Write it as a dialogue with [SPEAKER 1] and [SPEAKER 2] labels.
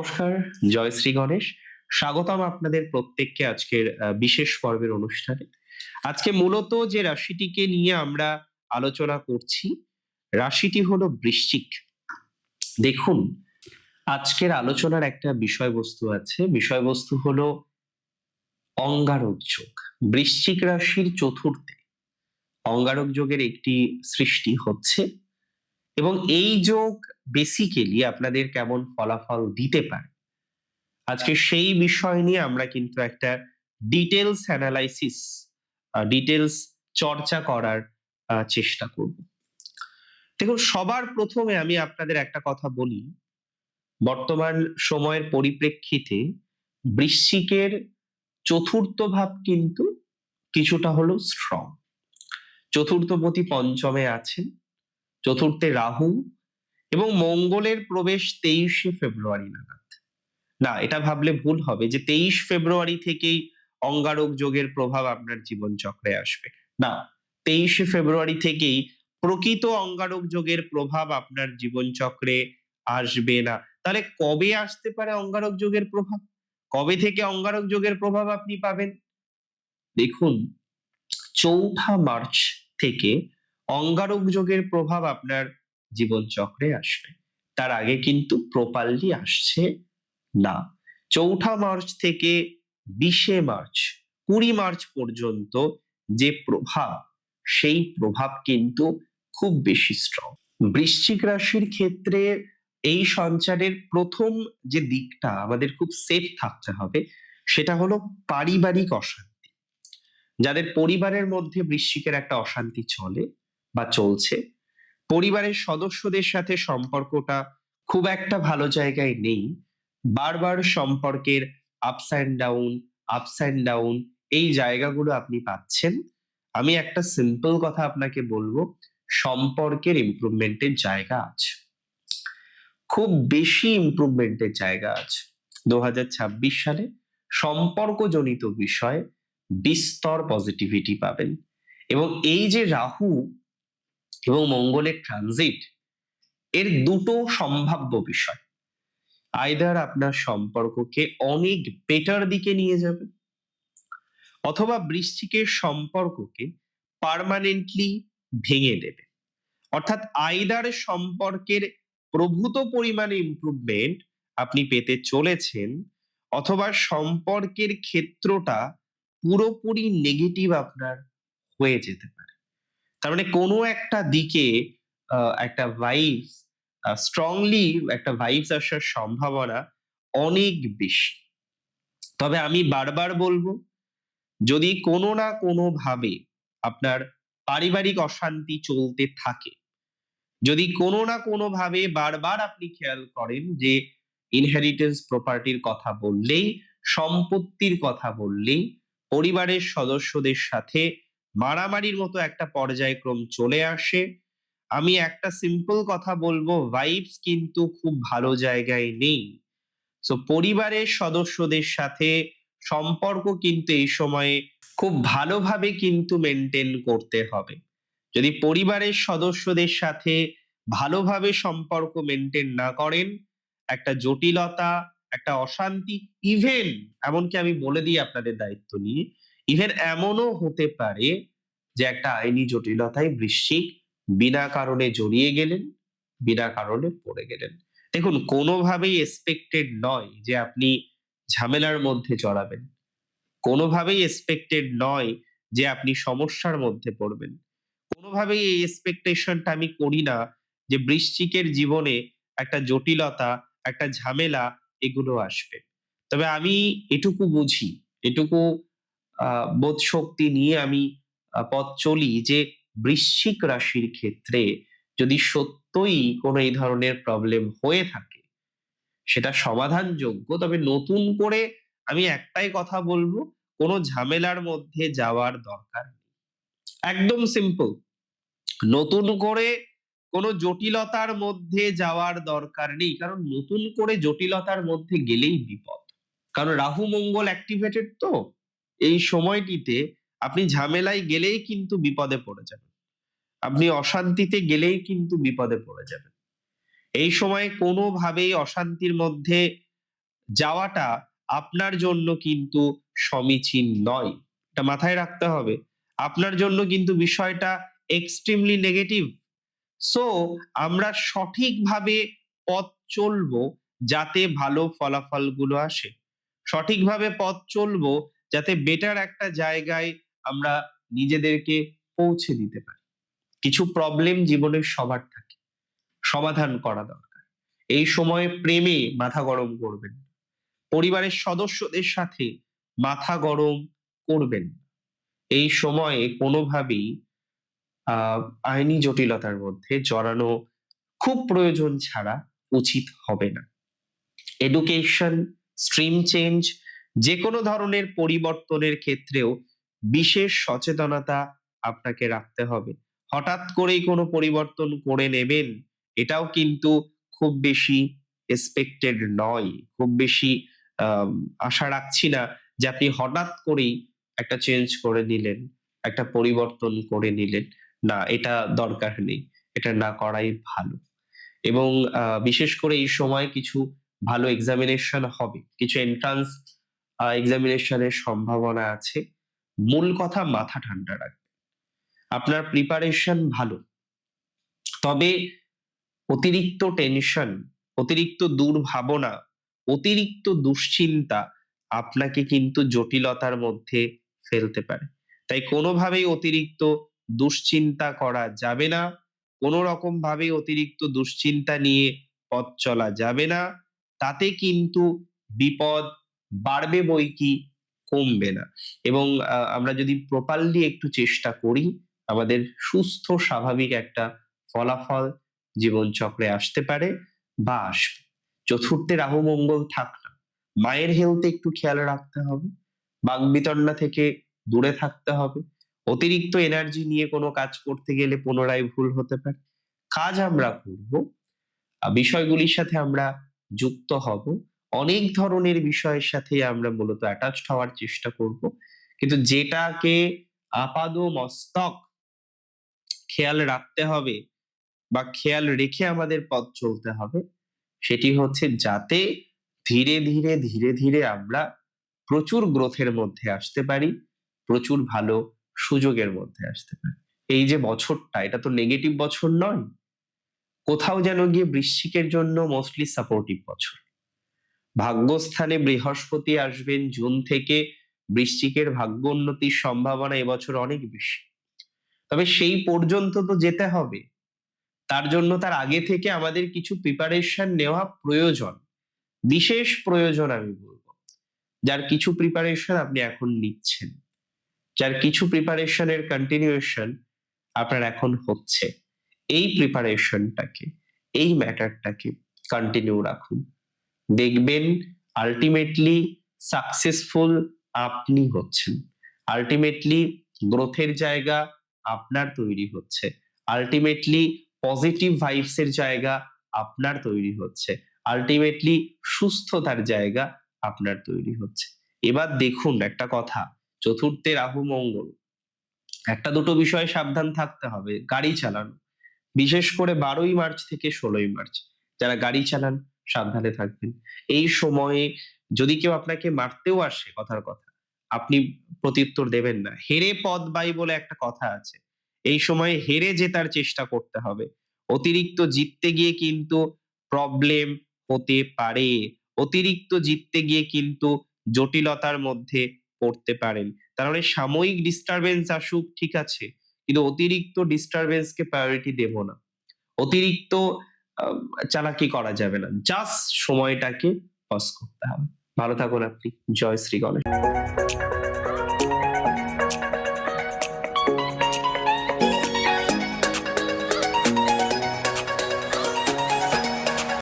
[SPEAKER 1] নমস্কার। জয় শ্রী গণেশ। স্বাগতম আপনাদের প্রত্যেককে আজকের বিশেষ পর্বের অনুষ্ঠানে। আজকে মূলত যে রাশিটিকে নিয়ে আমরা আলোচনা করছি, রাশিটি হলো বৃশ্চিক। দেখুন, আজকের আলোচনার একটা বিষয়বস্তু আছে। বিষয়বস্তু হলো অঙ্গারক যোগ। বৃশ্চিক রাশির চতুর্থে অঙ্গারক যোগের একটি সৃষ্টি হচ্ছে। এবং এই যোগ বেসিক্যালি আপনাদের কেমন ফলাফল দিতে পারে। আজকে সেই বিষয় নিয়ে আমরা কিন্তু একটা ডিটেলস অ্যানালাইসিস ডিটেলস চর্চা করার চেষ্টা করব। দেখুন, সবার প্রথমে আমি আপনাদের একটা কথা বলি। বর্তমান সময়ের পরিপ্রেক্ষিতে বৃশ্চিকের চতুর্থ ভাব কিন্তু কিছুটা হলো স্ট্রং চতুর্থপতি পঞ্চমে আছেন। চতুর্থে রাহু এবং মঙ্গলের প্রবেশ তেইশে ফেব্রুয়ারি নাগাদ। না, এটা ভাবলে ভুল হবে যে তেইশ ফেব্রুয়ারি থেকেই অঙ্গারক যোগের প্রভাব আপনার জীবন চক্রে আসবে। না, তেইশে ফেব্রুয়ারি থেকেই প্রকৃত অঙ্গারক যোগের প্রভাব আপনার জীবন চক্রে আসবে না। তাহলে কবে আসতে পারে অঙ্গারক যোগের প্রভাব? কবে থেকে অঙ্গারক যোগের প্রভাব আপনি পাবেন? দেখুন, চৌঠা মার্চ থেকে অঙ্গারক যোগের প্রভাব আপনার জীবন চক্রে আসবে। তার আগে কিন্তু প্রপারলি আসছে না। চৌঠা মার্চ থেকে বিশে মার্চ, কুড়ি মার্চ পর্যন্ত যে প্রভাব, সেই প্রভাব কিন্তু খুব বেশি স্ট্রং বৃশ্চিক রাশির ক্ষেত্রে এই সঞ্চারের প্রথম যে দিকটা আমাদের খুব সেফ থাকতে হবে, সেটা হলো পারিবারিক অশান্তি। যাদের পরিবারের মধ্যে বৃশ্চিকের একটা অশান্তি চলে বা চলছে। পরিবারের সদস্যদের সাথে সম্পর্কটা খুব একটা ভালো জায়গায় নেই। বারবার সম্পর্কের ups and down ups and down এই জায়গাগুলো আপনি পাচ্ছেন। আমি একটা সিম্পল কথা আপনাকে বলব, সম্পর্কের ইমপ্রুভমেন্টের জায়গা আছে। খুব বেশি ইমপ্রুভমেন্টের জায়গা আছে। দু হাজার ছাব্বিশ সালে সম্পর্কজনিত বিষয়ে বিস্তর পজিটিভিটি পাবেন। এবং এই যে রাহু এবং মঙ্গলের ট্রানজিট এর দুটো সম্ভাব্য বিষয়। আইদার আপনার সম্পর্ককে অনেক বেটার দিকে নিয়ে যাবে অথবা বৃশ্চিকের সম্পর্ককে পার্মানেন্টলি ভেঙে দেবে। অর্থাৎ আইদার সম্পর্কের প্রভূত পরিমাণে ইম্প্রুভমেন্ট আপনি পেতে চলেছেন অথবা সম্পর্কের ক্ষেত্রটা পুরোপুরি নেগেটিভ আপনার হয়ে যেতে পারে। তার মানে কোনো একটা দিকে একটা ভাইবস স্ট্রংলি একটা ভাইবস আসার সম্ভাবনা অনেক বেশি। তবে আমি বারবার বলব, যদি কোনো না কোনো ভাবে আপনার পারিবারিক অশান্তি চলতে থাকে, যদি কোনো না কোনো ভাবে বারবার আপনি খেয়াল করেন যে ইনহেরিটেন্স প্রপার্টির কথা বললেই, সম্পত্তির কথা বললেই, পরিবারের সদস্যদের সাথে মারামারির মতো একটা পর্যায়ক্রম চলে আসে। আমি একটা সিম্পল কথা বলব ভাইবস কিন্তু খুব ভালো জায়গায় নেই। সো পরিবারের সদস্যদের সাথে সম্পর্ক কিন্তু এই সময়ে খুব ভালোভাবে কিন্তু মেনটেন করতে হবে। যদি পরিবারের সদস্যদের সাথে ভালোভাবে সম্পর্ক মেনটেন না করেন, একটা জটিলতা, একটা অশান্তি ইভেন এমনকি আমি বলে দিই আপনাদের দায়িত্ব নিয়ে ইভেন এমনও হতে পারে যে একটা আইনি জটিলতায় বৃশ্চিক বিনা কারণে জড়িয়ে গেলেন, বিনা কারণে পড়ে গেলেন। দেখুন, কোনোভাবেই এক্সপেক্টেড নয় যে আপনি ঝামেলার মধ্যে জড়াবেন। কোনোভাবেই এক্সপেক্টেড নয় যে আপনি সমস্যার মধ্যে পড়বেন। কোনোভাবেই এই এক্সপেকটেশনটা আমি করি না যে বৃশ্চিকের জীবনে একটা জটিলতা, একটা ঝামেলা এগুলো আসবে। তবে আমি এটুকু বুঝি, এটুকু বোধ শক্তি নিয়ে আমি পথ চলি যে বৃশ্চিক রাশির ক্ষেত্রে যদি সত্যই কোনো এই ধরনের প্রবলেম হয়ে থাকে, সেটা সমাধানযোগ্য। তবে নতুন করে আমি একটাই কথা বলব, কোনো ঝামেলার মধ্যে যাওয়ার দরকার নেই। একদম সিম্পল নতুন করে কোনো জটিলতার মধ্যে যাওয়ার দরকার নেই, কারণ নতুন করে জটিলতার মধ্যে গেলেই বিপদ। কারণ রাহু মঙ্গল অ্যাক্টিভেটেড তো। এই সময়টিতে আপনি ঝামেলায় গেলেই কিন্তু বিপদে পড়ে যাবেন। আপনি অশান্তিতে গেলেই কিন্তু বিপদে পড়ে যাবেন। এই সময় কোনোভাবেই অশান্তির মধ্যে যাওয়াটা আপনার জন্য কিন্তু সমীচীন নয়। এটা মাথায় রাখতে হবে। আপনার জন্য কিন্তু বিষয়টা এক্সট্রিমলি নেগেটিভ সো আমরা সঠিকভাবে পথ চলবো যাতে ভালো ফলাফলগুলো আসে। সঠিকভাবে পথ চলবো যাতে বেটার একটা জায়গায় আমরা নিজেদেরকে পৌঁছে দিতে পারি। কিছু প্রবলেম জীবনের সবার থাকে। সমাধান করা দরকার। এই সময়ে প্রেমে মাথা গরম করবেন পরিবারের সদস্যদের সাথে মাথা গরম করবেন এই সময়ে কোনোভাবেই আইনি জটিলতার মধ্যে জড়ানো খুব প্রয়োজন ছাড়া উচিত হবে না। এডুকেশন স্ট্রিম চেঞ্জ যে কোনো ধরনের পরিবর্তনের ক্ষেত্রেও বিশেষ সচেতনতা আপনাকে রাখতে হবে। হঠাৎ করেই কোনো পরিবর্তন করে নেবেন, এটাও কিন্তু খুব বেশি এক্সপেক্টেড নয়। খুব বেশি আশা রাখছি না যে আপনি হঠাৎ করেই একটা চেঞ্জ করে নিলেন একটা পরিবর্তন করে নিলেন না, এটা দরকার নেই। এটা না করাই ভালো। এবং বিশেষ করে এই সময় কিছু ভালো এক্সামিনেশন হবে, কিছু এন্ট্রান্স এক্সামিনেশনের সম্ভাবনা আছে। মূল কথা মাথা ঠান্ডা রাখবে। আপনার প্রিপারেশন ভালো। তবে অতিরিক্ত টেনশন অতিরিক্ত দুর্ভাবনা, অতিরিক্ত দুশ্চিন্তা আপনাকে কিন্তু জটিলতার মধ্যে ফেলতে পারে। তাই কোনোভাবেই অতিরিক্ত দুশ্চিন্তা করা যাবে না। কোনো রকম ভাবে অতিরিক্ত দুশ্চিন্তা নিয়ে পথ চলা যাবে না। তাতে কিন্তু বিপদ বাড়বে বই কি? কমবে না। এবং আমরা যদি প্রপারলি একটু চেষ্টা করি, আমাদের সুস্থ, স্বাভাবিক একটা ফলাফল জীবন চক্রে আসতে পারে বা আসবে। চতুর্থে রাহু মঙ্গল থাক না। মায়ের হেলথে একটু খেয়াল রাখতে হবে। বাগবিতণ্ডা থেকে দূরে থাকতে হবে। অতিরিক্ত এনার্জি নিয়ে কোনো কাজ করতে গেলে পুনরায় ভুল হতে পারে। কাজ আমরা করব। বিষয়গুলির সাথে আমরা যুক্ত হব। অনেক ধরনের বিষয়ের সাথে আমরা মূলত অ্যাটাচড হওয়ার চেষ্টা করব। কিন্তু যেটাকে আপাদ মস্তক খেয়াল রাখতে হবে বা খেয়াল রেখে আমাদের পথ চলতে হবে, সেটি হচ্ছে যাতে ধীরে ধীরে ধীরে ধীরে আমরা প্রচুর গ্রোথের মধ্যে আসতে পারি, প্রচুর ভালো সুযোগের মধ্যে আসতে পারি। এই যে বছরটা, এটা তো নেগেটিভ বছর নয়। কোথাও যেন গিয়ে বৃশ্চিকের জন্য মোস্টলি সাপোর্টিভ বছর। ভাগ্যস্থানে বৃহস্পতি আসবেন, জুন থেকে বৃশ্চিকের ভাগ্য উন্নতির সম্ভাবনা এবছর অনেক বেশি। তবে সেই পর্যন্ত তো যেতে হবে। তার জন্য তার আগে থেকে আমাদের কিছু প্রিপারেশন নেওয়া প্রয়োজন। বিশেষ প্রয়োজন আমি বলব। যার কিছু প্রিপারেশন আপনি এখন নিচ্ছেন। যার কিছু প্রিপারেশনের কন্টিনিউয়েশন আপনার এখন হচ্ছে। এই প্রিপারেশনটাকে এই ম্যাটারটাকে কন্টিনিউ রাখুন। দেখবেন আলটিমেটলি সাকসেসফুল আপনি হচ্ছেন। আলটিমেটলি গ্রোথের জায়গা আপনার তৈরি হচ্ছে। আলটিমেটলি পজিটিভ ভাইবস এর জায়গা আপনার তৈরি হচ্ছে। আলটিমেটলি সুস্থতার জায়গা আপনার তৈরি হচ্ছে। এবার দেখুন একটা কথা, চতুর্থে রাহু মঙ্গল। একটা দুটো বিষয়ে সাবধান থাকতে হবে, গাড়ি চালানো। বিশেষ করে বারোই মার্চ থেকে ষোলোই মার্চ, যারা গাড়ি চালান সাবধানে থাকবেন। এই সময়ে যদি কেউ আপনাকে মারতেও আসে কথার কথা, আপনি প্রত্যুত্তর দেবেন না। হেরে পদ বাই বলে একটা কথা আছে। এই সময়ে হেরে জেতার চেষ্টা করতে হবে। অতিরিক্ত জিততে গিয়ে কিন্তু প্রবলেম হতে পারে। অতিরিক্ত জিততে গিয়ে কিন্তু জটিলতার মধ্যে পড়তে পারেন। মানে সাময়িক ডিস্টারবেন্স আসুক, ঠিক আছে। কিন্তু অতিরিক্ত ডিস্টারবেন্সকে প্রায়োরিটি দেব না। অতিরিক্ত চালাকি করা যাবে না। জাস্ট সময়টাকে পাস করতে হবে। ভালো থাকুন আপনি। জয় শ্রী গণেশ।